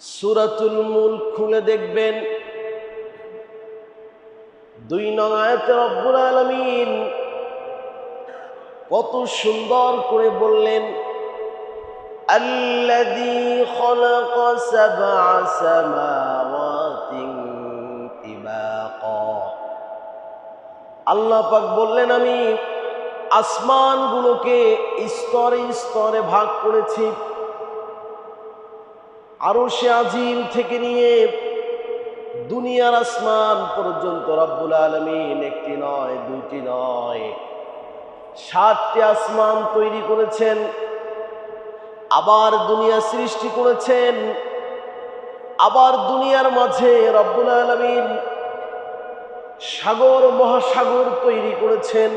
সুরাতুল মুল খুলে দেখবেন দুই নং আয়াতে রব্বুল আলমিন কত সুন্দর করে বললেন الذي خلق سبع سماوات طباقا আল্লাহ পাক বললেন আমি আসমানগুলোকে স্তরে স্তরে ভাগ করেছি আরও সে আজিম থেকে নিয়ে দুনিয়ার আসমান পর্যন্ত রব্বুল আলমিন একটি নয়, দুইটি নয়। সাতটি আসমান তৈরি করেছেন, আবার দুনিয়া সৃষ্টি করেছেন, আবার দুনিয়ার মাঝে রব্বুল আলমিন সাগর, মহাসাগর তৈরি করেছেন,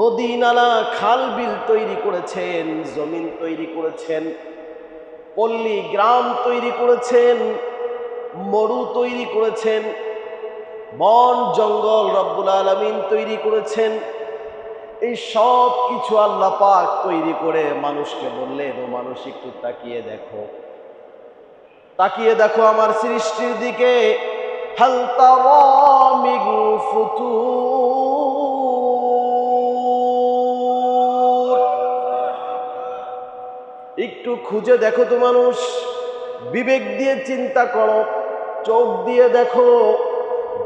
নদী, নালা, খাল, বিল তৈরি করেছেন, জমিন তৈরি করেছেন। পল্লী গ্রাম তৈরি করেছেন, মরু তৈরি করেছেন, বন, জঙ্গল রব্বুল আলমিন তৈরি করেছেন। এই সব কিছু আল্লাহ পাক তৈরি করে মানুষকে বললেন, ও মানুষ, একটু তাকিয়ে দেখো। তাকিয়ে দেখো আমার সৃষ্টির দিকে। হাল তারা মিন ফুতুর একটু খুঁজে দেখো তো মানুষ। বিবেক দিয়ে চিন্তা করো, চোখ দিয়ে দেখো।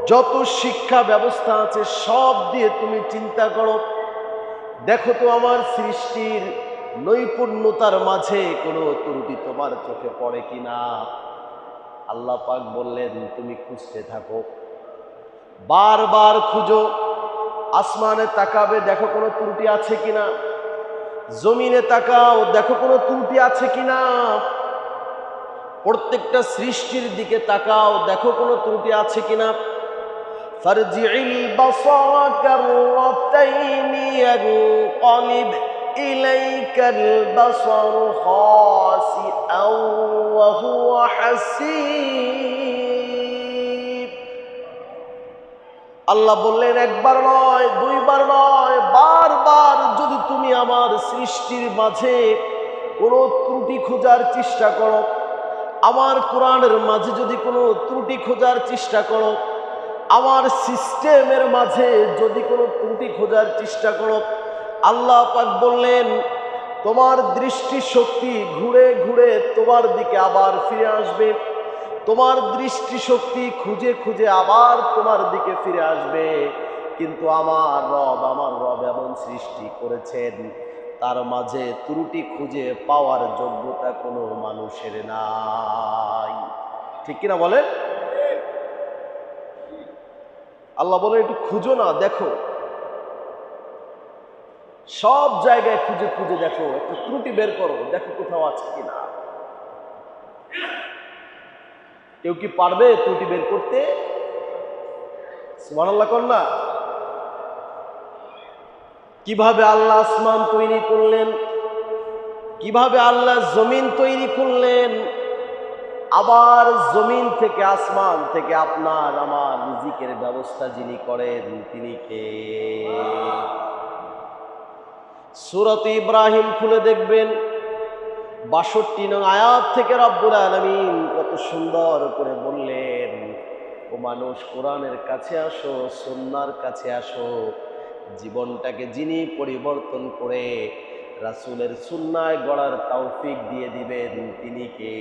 যত শিক্ষা ব্যবস্থা আছে, সব দিয়ে তুমি চিন্তা করো। দেখো তো আমার সৃষ্টির নৈপুণ্যতার মাঝে কোনো ত্রুটি তোমার চোখে পড়ে কি না আল্লাহ পাক বললেন, তুমি খুঁজতে থাকো। বারবার খুঁজো। আসমানে তাকাবে, দেখো কোনো ত্রুটি আছে কিনা। জমিনে তাকাও দেখো কোনো ত্রুটি আছে কিনা প্রত্যেকটা সৃষ্টির দিকে তাকাও দেখো কোনো ত্রুটি আছে কিনা فارجع البصر كرتين ينقلب إليك البصر خاسئا وهو حسير আল্লাহ বললেন, একবার নয়, দুইবার নয়, বারবার যদি তুমি আমার সৃষ্টির মাঝে কোনো ত্রুটি খোঁজার চেষ্টা করো, আমার কোরআনের মাঝে যদি কোনো ত্রুটি খোঁজার চেষ্টা করো, আমার সিস্টেমের মাঝে যদি কোনো ত্রুটি খোঁজার চেষ্টা করো, আল্লাহ পাক বললেন, তোমার দৃষ্টিশক্তি ঘুরে ঘুরে তোমার দিকে আবার ফিরে আসবে। তোমার দৃষ্টি শক্তি খুঁজে খুঁজে আবার তোমার দিকে ফিরে আসবে। কিন্তু আমার রব আমার রব এমন সৃষ্টি করেছেন। তার মাঝে ত্রুটি খুঁজে পাওয়ার যোগ্যতা কোনো মানুষের নাই। ঠিক কিনা বলেন? আল্লাহ বলে, একটু খুঁজো না, দেখো। সব জায়গায় খুঁজে খুঁজে দেখো। একটু ত্রুটি বের করো, দেখো কোথাও আছে কিনা। কেউ কি পারবে ত্রুটি বের করতে? সুবহানাল্লাহ কর না। কীভাবে আল্লাহ আসমান তৈরি করলেন? কীভাবে আল্লাহ জমিন তৈরি করলেন? আবার জমিন থেকে আসমান থেকে আপনার, আমার রিজিকের ব্যবস্থা যিনি করেন তিনি কে? সুরত ইব্রাহিম খুলে দেখবেন। বাষট্টি নং আয়াত থেকে রব্বুল আলমিন কত সুন্দর করে বললেন, ও মানুষ, কোরআনের কাছে আসো সন্ন্যার কাছে আসো। জীবনটাকে যিনি পরিবর্তন করে রাসুলের সুন্নায় গড়ার তৌফিক দিয়ে দিবেন, তিনি কে?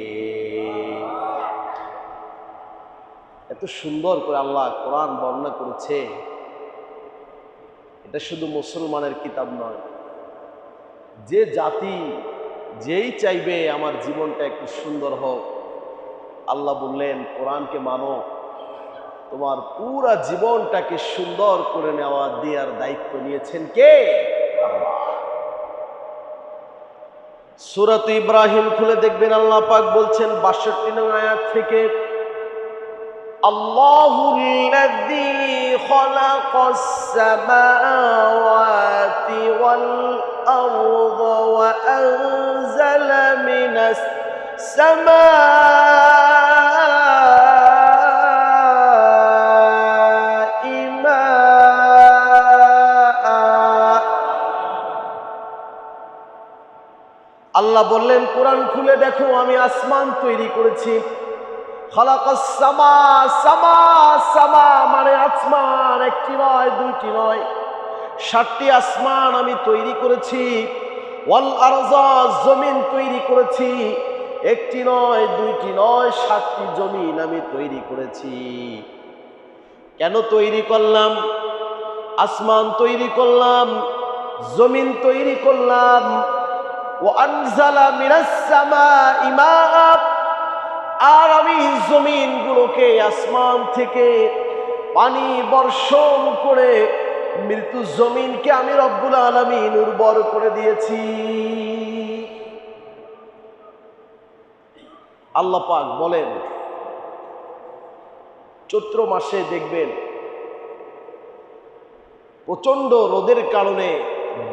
এত সুন্দর করে আল্লাহ কোরআন বর্ণনা করেছে। এটা শুধু মুসলমানের কিতাব নয়, যে জাতি যেই চাইবে আমার জীবনটা একটু সুন্দর হোক। আল্লাহ বললেন, কোরআনকে মানো। তোমার পুরা জীবনটাকে সুন্দর করে নেওয়া দেওয়ার দায়িত্ব নিয়েছেন কে? সুরাত ইব্রাহিম খুলে দেখবেন আল্লাহ পাক বলছেন, বাষট্টি নং আয়াত থেকে আল্লাহ والأرض وأنزل من السماء ماء আল্লাহ আল্লাহ বললেন কোরআন খুলে দেখো আমি আসমান তৈরি করেছি খালাকাস সামা সামা সামা মানে আসমান একটি নয় দুইটি নয় ষাটটি আসমান আমি তৈরি করেছি, ওয়াল আরজা, জমিন তৈরি করেছি, একটি নয়, দুইটি নয়, সাতটি জমিন আমি তৈরি করেছি। কেন তৈরি করলাম? আসমান তৈরি করলাম, জমিন তৈরি করলাম। আর আমি জমিনগুলোকে আসমান থেকে পানি বর্ষণ করে মৃত্যু জমিনকে আমি রব্বুল আলমিন উর্বর করে দিয়েছি। আল্লাহ পাক বলেন, চৈত্র মাসে দেখবেন প্রচণ্ড রোদের কারণে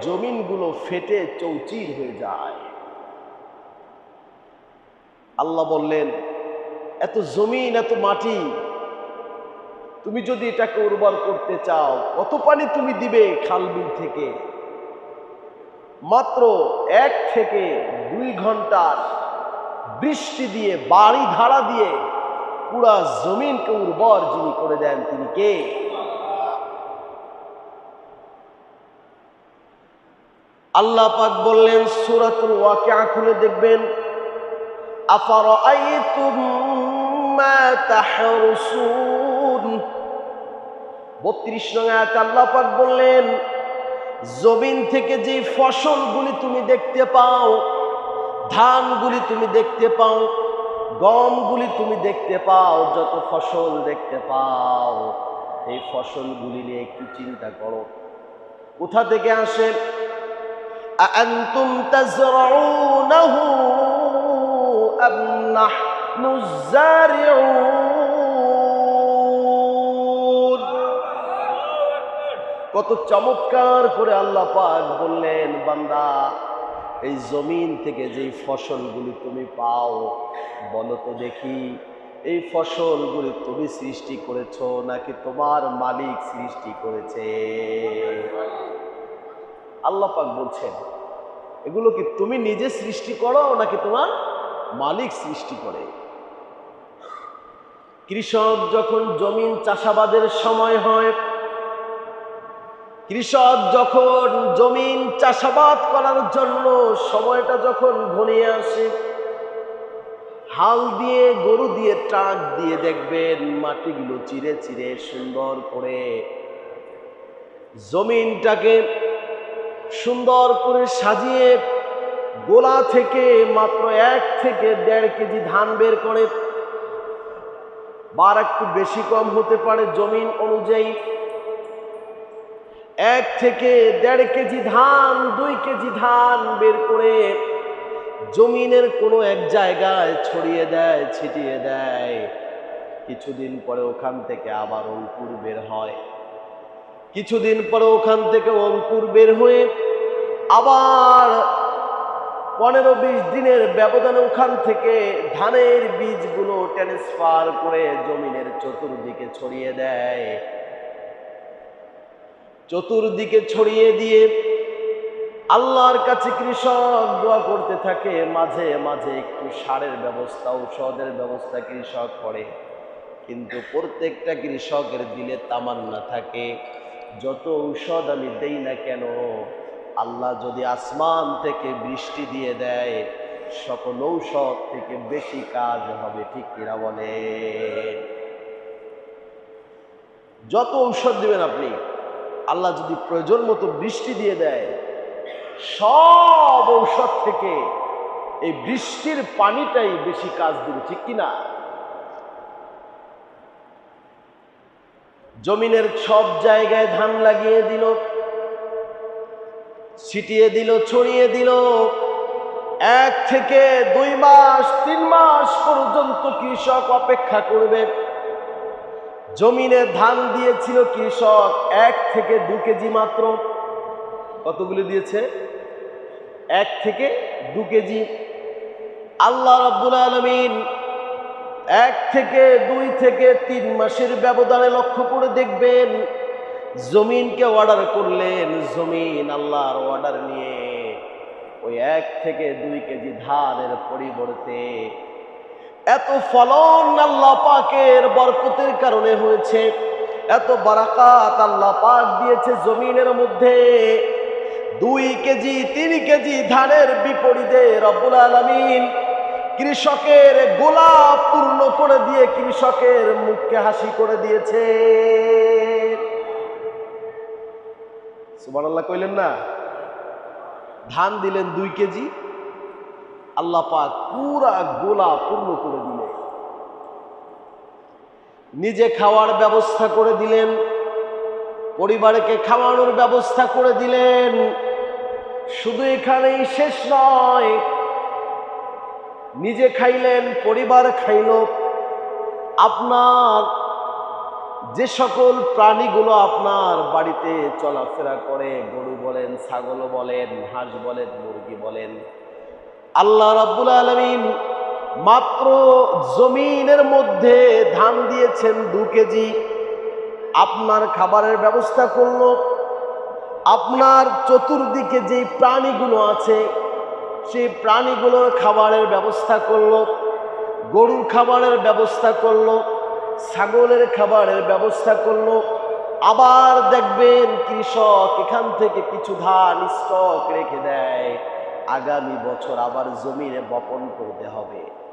জমিনগুলো ফেটে চৌচির হয়ে যায়। আল্লাহ বললেন, এত জমিন, এত মাটি তুমি যদি এটাকে উর্বর করতে চাও, কত পানি তুমি দিবে খাল বিল থেকে? মাত্র এক থেকে দুই ঘণ্টার বৃষ্টি দিয়ে বাড়ি ধারা দিয়ে পুরা জমিনকে উর্বর যিনি করে দেন, তিনি কে? আল্লাহ পাক বললেন, সুরাতুল ওয়াকিয়া খুলে দেখবেন, আফারাআইতুম মা তাহরুসুন? 32 নং আয়াতে আল্লাহ পাক বললেন জমিন থেকে যে ফসলগুলি তুমি দেখতে পাও ধানগুলি তুমি দেখতে পাও গমগুলি তুমি দেখতে পাও যত ফসল দেখতে পাও এই ফসলগুলি নিয়ে একটু চিন্তা করো কোথা থেকে আসে أأنتم تزرعونه أم نحن الزارعون কত চমৎকার করে আল্লাহ পাক বললেন, বান্দা, এই জমিন থেকে যেই ফসলগুলি তুমি পাও, বলো তো দেখি, এই ফসলগুলি তুমি সৃষ্টি করেছ নাকি তোমার মালিক সৃষ্টি করেছে? আল্লাহ পাক বলছেন, এগুলো কি তুমি নিজে সৃষ্টি করো নাকি তোমার মালিক সৃষ্টি করে? কৃষক যখন জমিন চাষাবাদের সময় হয় কৃষক যখন জমিন চাষাবাদ করার জন্য সময়টা যখন ঘনিয়ে আসে, হাল দিয়ে গরু দিয়ে ট্রাক দিয়ে দেখবেন মাটিগুলো চিরে চিরে সুন্দর করে জমিনটাকে সুন্দর করে সাজিয়ে গোলা থেকে মাত্র এক থেকে দেড় কেজি ধান বের করে বার একটু বেশি কম হতে পারে জমিন অনুযায়ী। এক থেকে দেড় কেজি ধান, দুই কেজি ধান বের করে জমিনের কোনো এক জায়গায় ছড়িয়ে দেয়, ছিটিয়ে দেয়। কিছুদিন পরে ওখান থেকে আবার অঙ্কুর বের হয়। কিছুদিন পরে ওখান থেকে অঙ্কুর বের হয়ে আবার পনেরো বিশ দিনের ব্যবধানে ওখান থেকে ধানের বীজগুলো ট্রান্সফার করে জমিনের চতুর্দিকে ছড়িয়ে দেয়। চতুর্দিকে ছড়িয়ে দিয়ে আল্লাহর কাছে কৃষক দোয়া করতে থাকে, মাঝে মাঝে একটু সারের ব্যবস্থা, ঔষধের ব্যবস্থা কৃষক করে। কিন্তু প্রত্যেকটা কৃষকের দিলে তামান্না থাকে, যত ঔষধ আমি দেই না কেন, আল্লাহ যদি আসমান থেকে বৃষ্টি দিয়ে দেয়, সকল ঔষধ থেকে বেশি কাজ হবে, ঠিক কিনা বলে যত ঔষধ দিবেন আপনি আল্লাহ যদি প্রয়োজন মতো বৃষ্টি দিয়ে দেয়, সব ঔষধ থেকে এই বৃষ্টির পানিটাই বেশি কাজ দিবে, ঠিক কিনা জমিনের সব জায়গায় ধান লাগিয়ে দিল, ছিটিয়ে দিল, ছড়িয়ে দিল। এক থেকে দুই মাস, তিন মাস পর্যন্ত কৃষক অপেক্ষা করবে। জমিনে ধান দিয়েছিল কৃষক এক থেকে দু কেজি মাত্র। কতগুলি দিয়েছে? এক থেকে দু কেজি। আল্লাহ রাব্বুল আলমিন এক থেকে দুই থেকে তিন মাসের ব্যবধানে লক্ষ্য করে দেখবেন, জমিনকে অর্ডার করলেন, জমিন আল্লাহর অর্ডার নিয়ে ওই এক থেকে দুই কেজি ধানের পরিবর্তে এত ফলন আল্লাহ পাকের বরকতের কারণে হয়েছে, এত বারাকাত আল্লাহ পাক দিয়েছে জমিনের মধ্যে। দুই কেজি, তিন কেজি ধানের বিপরীতে রব্বুল আলমিন কৃষকের গোলাপ পূর্ণ করে দিয়ে কৃষকের মুখকে হাসি করে দিয়েছে। সুবহানাল্লাহ কইলেন না? ধান দিলেন দুই কেজি আল্লাহ পাক পুরা গোলা পূর্ণ করে দিলেন। নিজে খাওয়ার ব্যবস্থা করে দিলেন, পরিবারকে খাওয়ানোর ব্যবস্থা করে দিলেন। শুধু এখানেই শেষ নয়, নিজে খাইলেন, পরিবার খাইল। আপনার যে সকল প্রাণীগুলো আপনার বাড়িতে চলাফেরা করে, গরু বলেন, ছাগল বলেন, হাঁস বলেন, মুরগি বলেন আল্লাহ রাব্বুল আলমিন মাত্র জমিনের মধ্যে ধান দিয়েছেন দু কেজি। আপনার খাবারের ব্যবস্থা করল। আপনার চতুর্দিকে যে প্রাণীগুলো আছে, সেই প্রাণীগুলোর খাবারের ব্যবস্থা করল। গরুর খাবারের ব্যবস্থা করল। ছাগলের খাবারের ব্যবস্থা করল। আবার দেখবেন কৃষক এখান থেকে কিছু ধান স্টক রেখে দেয়। আগামী বছর আবার জমিনে বপন করতে হবে।